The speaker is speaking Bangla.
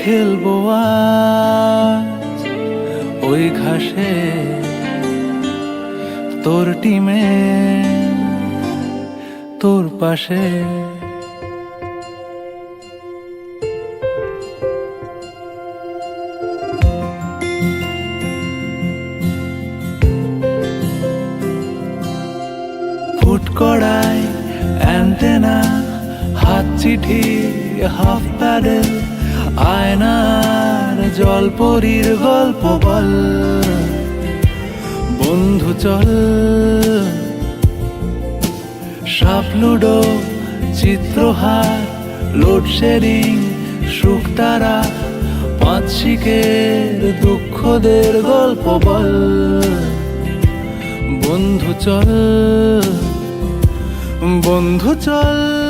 খেলব আজ ওই ঘাসে তোর টিমে, তোর পাশে। ফুট কড়াই, অ্যান্টেনা, হাত চিঠি, হাফ প্যাডেল আয়নার জলপরীর গল্প বল। বন্ধু চল। সাপ লুডো চিত্রহার, লোডশেডিং, শুকতারা পাঁচ শিকের দুঃখদের গল্প বল। বন্ধু চল। বন্ধু চল।